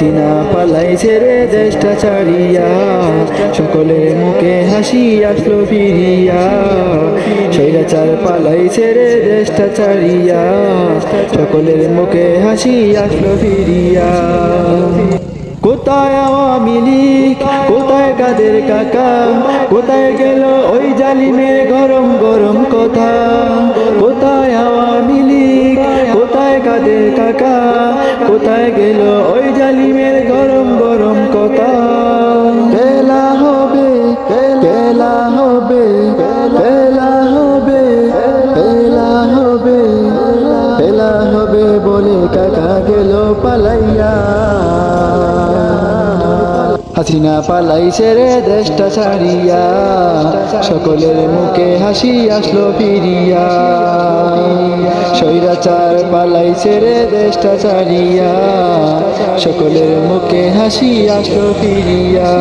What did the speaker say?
হাসিনা পালাইছে রে দেশটা ছাড়িয়া। সকলের মুখে হাসি আসলো ফিরিয়া। স্বৈরাচার পালাইছে রে দেশটা ছাড়িয়া। সকলের মুখে হাসি আসলো ফিরিয়া। কোথায় আওয়ামী লীগ? কোথায় কাদের কাকা? কোথায় গেল ওই জালিমের গরম গরম কথা? কোথায় আওয়ামী লীগ? কোথায় কাদের কাকা? কোথায় গেল ওই জালিমের গরম গরম কথা। খেলা হবে খেলা হবে খেলা হবে খেলা হবে খেলা হবে বলে কাকা গেল পালাইয়া। হাসিনা পালাইছে রে দেশটা ছাড়িয়া, সকলের মুখে হাসি আসলো ফিরিয়া। চার পালাই ছেড়ে দেশটা চারিয়া সকলের মুখে হাসি আসো ফিরিয়া।